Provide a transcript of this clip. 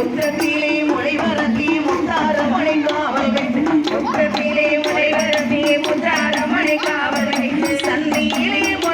உச்சத்தில்